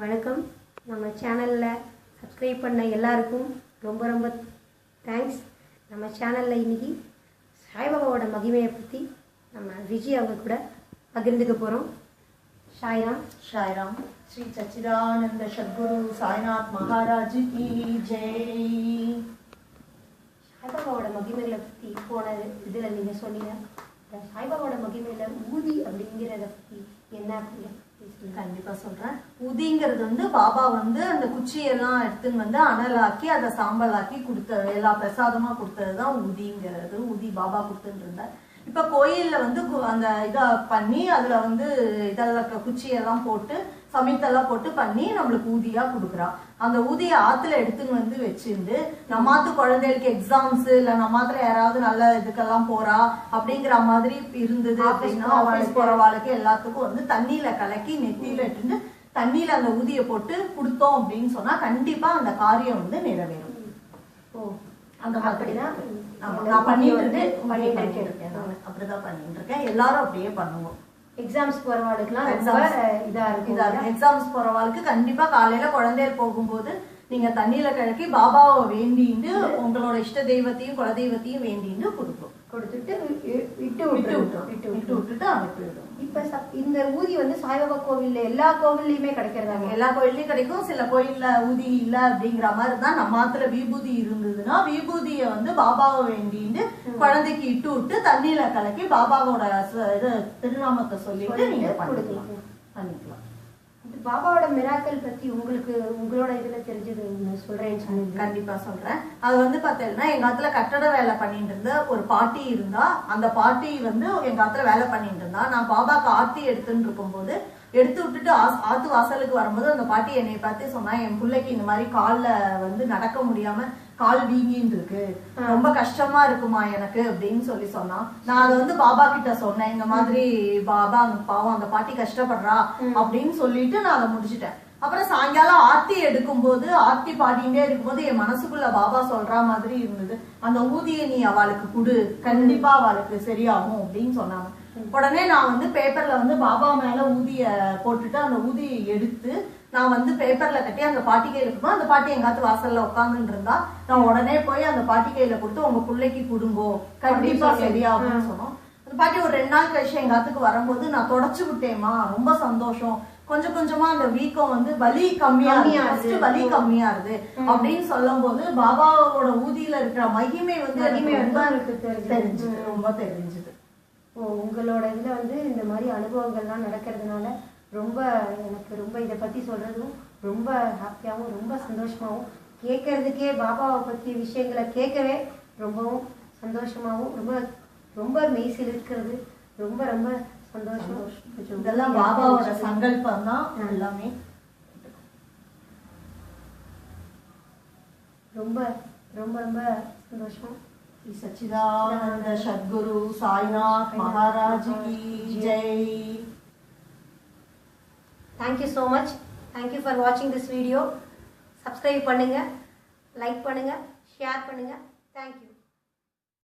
வணக்கம். நம்ம சேனலில் சப்ஸ்கிரைப் பண்ண எல்லாருக்கும் ரொம்ப ரொம்ப தேங்க்ஸ் நம்ம சேனலில் இன்னைக்கு சாய்பாபாவோட மகிமையை பற்றி நம்ம விஜய் அவங்க கூட பகிர்ந்துக்க போகிறோம் ஷாய்ராம் சாய்ராம். ஸ்ரீ சச்சிதானந்த சத்குரு சாய்நாத் மகாராஜ் கி ஜெய். சாய்பாபாவோட மகிமைகளை பற்றி போன இதில் நீங்கள் சொன்னீங்க. இந்த சாய்பாபாவோட மகிமையில் ஊதி அப்படிங்கிறத பற்றி என்ன அப்படின்னு பேசுங்க கண்டிப்பா சொல்றேன். உதிங்கிறது வந்து பாபா வந்து அந்த குச்சியெல்லாம் எடுத்துன்னு வந்து அனலாக்கி அதை சாம்பலாக்கி கொடுத்தது எல்லா பிரசாதமா கொடுத்ததுதான் உதிங்கிறது உதி பாபா கொடுத்துட்டு இருந்தார். இப்ப கோயில்ல வந்து கு- அந்த இத பண்ணி அதுல வந்து இதெல்லாம் குச்சியெல்லாம் போட்டு சமைத்தெல்லாம் போட்டு பண்ணி நம்மளுக்கு ஊதியா கொடுக்குறான். அந்த ஊதிய ஆத்துல எடுத்துன்னு வந்து வச்சிருந்து நம்மாத்து குழந்தைகளுக்கு எக்ஸாம்ஸ் இல்ல நம்மாத்துல யாராவது நல்ல இதுக்கெல்லாம் போறா? அப்படிங்கிற மாதிரி இருந்தது அப்படின்னா அவளுக்கு போறவாளுக்கு எல்லாத்துக்கும் வந்து தண்ணியில கலக்கி நெத்தியில இட்டு தண்ணியில அந்த ஊதிய போட்டு கொடுத்தோம் அப்படின்னு சொன்னா கண்டிப்பா அந்த காரியம் வந்து நிறைவேறும். அந்த மாதிரி அப்படிதான் ஆமா, இந்த நான் பண்ணிட்டு இருக்கேன். அப்படிதான் பண்ணிட்டு இருக்கேன். எல்லாரும் அப்படியே பண்ணுவோம். எக்ஸாம்ஸ் போகிறவாளுக்குலாம் ரொம்ப. இதாக இருக்கும். இதா எக்ஸாம்ஸ் போறவாளுக்கு கண்டிப்பா காலையில குழந்தையர் போகும்போது நீங்க தண்ணியில கலக்கி பாபாவை வேண்டிட்டு உங்களோட இஷ்ட தெய்வத்தையும் குலதெய்வத்தையும் வேண்டிட்டு கொடுக்கும். கொடுத்துட்டு விட்டு விட்டு விட்டு விட்டுரும் விட்டு விட்டு விட்டு விட்டுட்டு அனுப்பிவிடும் இப்ப இந்த ஊதி வந்து சாய்பாபா கோவில்ல எல்லா கோவில்லையுமே கிடைக்கிறதாங்க. எல்லா கோயில்லையும் கிடைக்கும். சில கோயில்ல ஊதி இல்ல அப்படிங்கிற மாதிரி தான் நம்ம ஆத்துல விபூதி இருந்ததுன்னா விபூதிய வந்து பாபாவை வேண்டிட்டு குழந்தைக்கு இட்டு விட்டு தண்ணியில கலக்கி பாபாவோட இது திருநாமத்தை சொல்லிட்டு நீங்க பண்ணிக்கலாம். கொடுக்கலாம். பண்ணிக்கலாம். பாபாவோட மிராக்கல் பத்தி உங்களுக்கு உங்களோட இதுல தெரிஞ்சது ஒண்ணு சொல்றேன்னு சொன்னீங்க. கண்டிப்பா சொல்றேன். அது வந்து பாத்தீங்கன்னா எங்க ஆத்துல கட்டட வேலை பண்ணிட்டு இருந்த ஒரு பாட்டி இருந்தா அந்த பாட்டி வந்து எங்க ஆத்துல வேலை பண்ணிட்டு இருந்தா நான் பாபாக்கு ஆர்த்தி எடுத்துட்டு இருக்கும்போது எடுத்து விட்டுட்டு ஆத்து வாசலுக்கு வரும்போது அந்த பாட்டி என்னை பார்த்து சொன்னா என் பிள்ளைக்கு இந்த மாதிரி கால்ல வந்து நடக்க முடியாம கால் வீங்கின்னு இருக்கு ரொம்ப கஷ்டமா இருக்குமா எனக்கு அப்படின்னு சொல்லி சொன்னா நான் அதை வந்து பாபா கிட்ட சொன்னேன் இந்த மாதிரி பாபா அந்த பாவம் அந்த பாட்டி கஷ்டப்படுறா அப்படின்னு சொல்லிட்டு நான் அதை முடிச்சிட்டேன். அப்புறம் சாயங்காலம் ஆர்த்தி எடுக்கும்போது ஆர்த்தி பாடிட்டே இருக்கும்போது என் மனசுக்குள்ள பாபா சொல்ற மாதிரி இருந்தது. அந்த ஊதிய நீ அவளுக்கு கொடு கண்டிப்பா அவளுக்கு சரியாகும் அப்படின்னு சொன்னாங்க. உடனே நான் வந்து பேப்பர்ல வந்து பாபா மேல ஊதிய போட்டுட்டு அந்த ஊதியை எடுத்து நான் வந்து பேப்பர்ல கட்டி அந்த பாட்டி கையில கொடுப்போம் அந்த பாட்டி எங்காத்து வாசல்ல உட்காந்துட்டு இருந்தா நான் உடனே போய் அந்த பாட்டி கையில கொடுத்து உங்க பிள்ளைக்கு கொடுங்கோ கண்டிப்பா சரியாகும்னு சொன்னோம். அந்த பாட்டி ஒரு ரெண்டு நாள் கழிச்சு எங்க ஆத்துக்கு வரும்போது நான் தொடச்சு விட்டேம்மா ரொம்ப சந்தோஷம். கொஞ்சம் கொஞ்சமா அந்த வீக்கம் வந்து வலி கம்மியா இருக்கு. வலி கம்மியா இருக்கு. அப்படின்னு சொல்லும் போது பாபாவோட ஊதியில இருக்கிற மகிமை வந்து மகிமை வந்து. தெரிஞ்சது. ரொம்ப தெரிஞ்சது. ஓ உங்களோட இதுல வந்து இந்த மாதிரி அனுபவங்கள்லாம் நடக்கிறதுனால ரொம்ப எனக்கு ரொம்ப இதை பத்தி சொல்றதும் ரொம்ப ஹாப்பியாகவும் ரொம்ப சந்தோஷமாகவும் கேட்கறதுக்கே பாபாவை பத்தி விஷயங்களை கேட்கவே ரொம்பவும் சந்தோஷமாகவும் ரொம்ப ரொம்ப மெய்சில் இருக்கிறது. ரொம்ப ரொம்ப சந்தோஷம். இதெல்லாம் பாபாவோட சங்கல்பம் தான் எல்லாமே. ரொம்ப ரொம்ப ரொம்ப சந்தோஷம். சச்சிதானந்த சத்குரு சாய்நாத் மகாராஜ் கி Jai. Thank you so much thank you for வாட்சிங் திஸ் வீடியோ சப்ஸ்கிரைப் பண்ணுங்கள் லைக் பண்ணுங்கள் ஷேர் பண்ணுங்கள் தேங்க்யூ